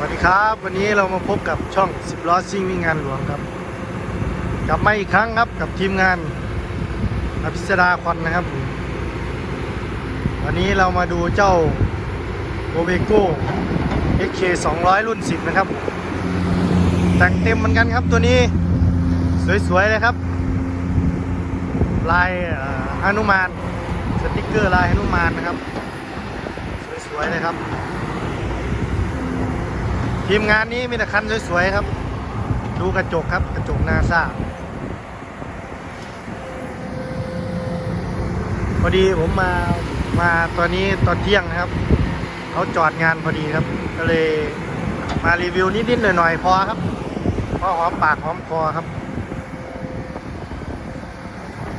สวัสดีครับ วันนี้เรามาพบกับช่อง10ล้อซิ่งวิ่งงานหลวงครับ กลับมาอีกครั้งครับกับทีมงานอภิสดาควันนะครับ วันนี้เรามาดูเจ้าโอเบโก้ XK 200 รุ่น 10 นะครับ แต่งเต็มเหมือนกันครับตัวนี้สวย ๆ เลยครับ ลายอนุมาน สติกเกอร์ลายหนุมานนะครับ สวย ๆ เลยครับ ทีมงานนี้มีแต่คันสวยๆครับ ดูกระจกครับกระจกนาซาพอดีผมมามาตอนนี้ตอนเที่ยงนะครับเขาจอดงานพอดีครับ ก็เลยมารีวิวนิดๆหน่อยๆพอครับพอหอมปากหอมคอครับ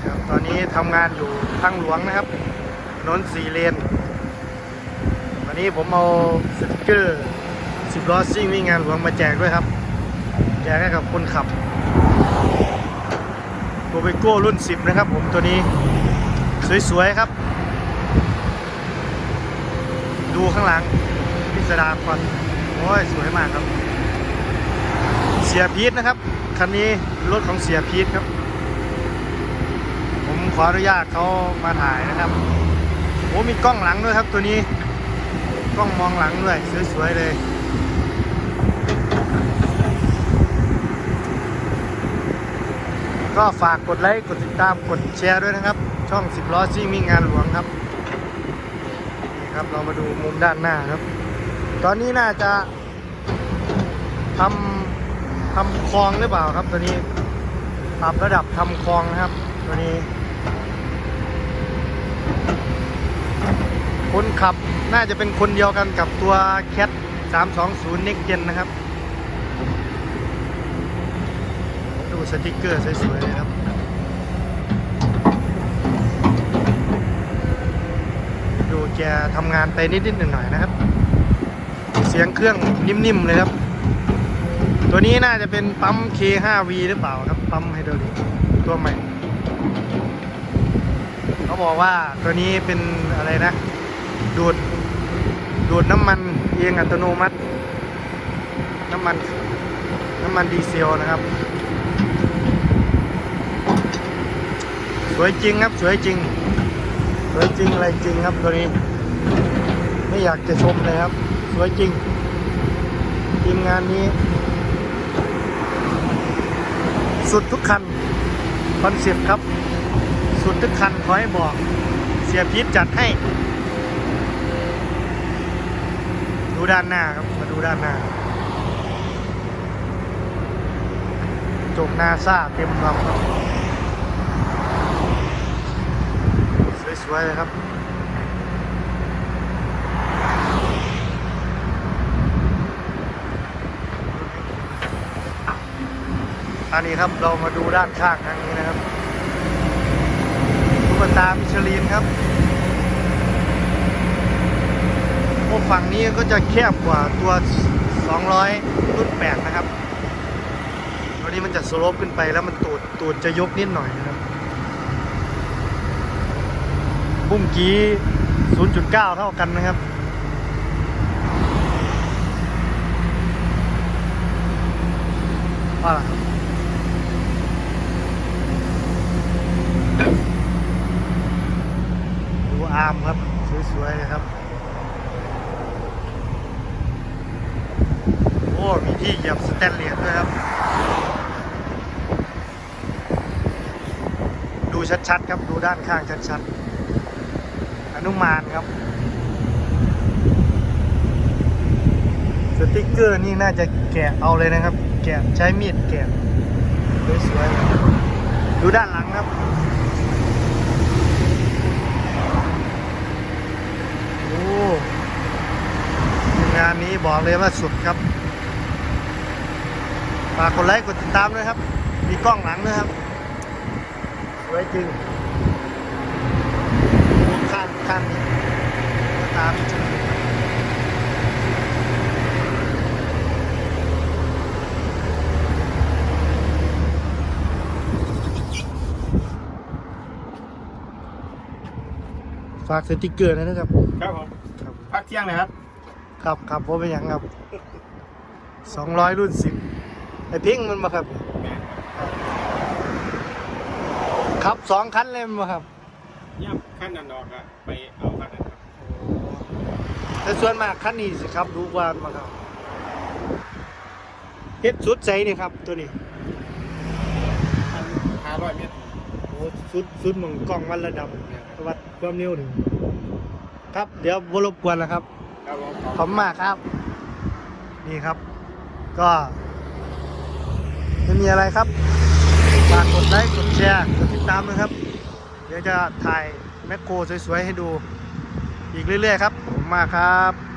ครับ ตอนนี้ทำงานอยู่ทางหลวงนะครับถนนสี่เลนวันนี้ผมเอาสติกเกอร์ สิบล้อซิ่งวิ่งงานหลวงมาแจกด้วยครับ แจกให้กับคนขับโกเบโก้รุ่น 10 นะครับผมตัวนี้ สวย ๆ ครับ ดูข้างหลังพิสดารก่อนโอ้ย สวยมากครับ เสียพีทนะครับ คันนี้รถของเสียพีทครับ ผมขออนุญาตเขามาถ่ายนะครับโอ้มีกล้องหลังด้วยครับตัวนี้ กล้องมองหลังด้วย สวย ๆ เลย ก็ฝากกดไลค์ กดติดตาม กดแชร์ด้วยนะครับ ช่อง10ล้อซิ่งวิ่งงานหลวงครับ นี่ครับเรามาดูมุมด้านหน้าครับ ตอนนี้น่าจะทำทำคลองหรือเปล่าครับ ตัวนี้ปรับระดับทำคลองนะครับ ตัวนี้ คนขับน่าจะเป็นคนเดียวกันกับตัวแคท 320 Next Gen นะครับ ดูสติกเกอร์สวยๆเลยครับดูแกทำงานไปนิดๆหน่อยๆนะครับ เสียงเครื่องนิ่มๆเลยครับ ตัวนี้น่าจะเป็นปั๊ม K5V หรือเปล่าครับ ปั๊มไฮดรอลิกตัวใหม่ เขาบอกว่าตัวนี้เป็นอะไรนะ ดูด ดูดน้ำมันเองอัตโนมัติ น้ำมันน้ำมันดีเซลนะครับ สวยจริงครับสวยจริง สวยจริงอะไรจริงครับตัวนี้ ไม่อยากจะชมเลยครับ สวยจริงทีมงานนี้ สุดทุกคันคอนเซ็ปต์ครับ สุดทุกคันขอให้บอก เสียพีทจัดให้ ดูด้านหน้าครับ มาดูด้านหน้าจกนาซาเต็มลำครับ สวยๆเลยครับอันนี้ครับเรามาดูด้านข้างทางนี้นะครับตุ๊กตามิชลินครับโอ้ ฝั่งนี้ก็จะแคบกว่าตัว 200 รุ่น 8 นะครับตัวนี้มันจะสโลปขึ้นไปแล้วมันตูดตูดจะยกนิดหน่อยนะครับบุ้มกี้ 0.9 เท่ากันนะครับว่าล่ะดูอาร์มครับ สวยๆเลยครับ โอ้ มี ที่เหยียบสแตนเลสด้วยครับ ดูชัดๆครับดูด้านข้างชัดๆอนุมานครับ สติกเกอร์นี่น่าจะแกะเอาเลยนะครับ แกะใช้มีดแกะสวยๆดูด้านหลังครับโอ้งานนี้บอกเลยว่าสุดครับ ฝากกดไลค์กดติดตามด้วยครับ มีกล้องหลังด้วยครับสวยจริงข้างข้างนี้ตามจริงฝากสติกเกอร์หนอยนะครับ ครับผมครับพักเที่ยงเลยครับ ครับครับผมเป็นอย่างครับ สองร้อยรุ่นสิบ ไอพิงค์มันมาครับแม่นครับสองคันเลยมาครับย่ำขั้นนันดอกอะไปเอาขั้นนั้นครับแต่ส่วนมากคันนี้สิครับดูกว่ามาครับเฮ็ดสุดใจนี่ครับ ตัวนี้ขั้นห้าร้อยเมตรโอ้สุดสุดหมองกล้องวันระดับวัดความเร็วหนึ่งครับ เดี๋ยวบรบกวนแล้วครับครับผมขอบคุณมากครับ นี่ครับ ก็ ไม่มีอะไรครับฝากกดไลค์กดแชร์กดติดตามนะครับ เดี๋ยวจะถ่ายแมคโครสวยๆให้ดู อีกเรื่อยๆครับมาครับ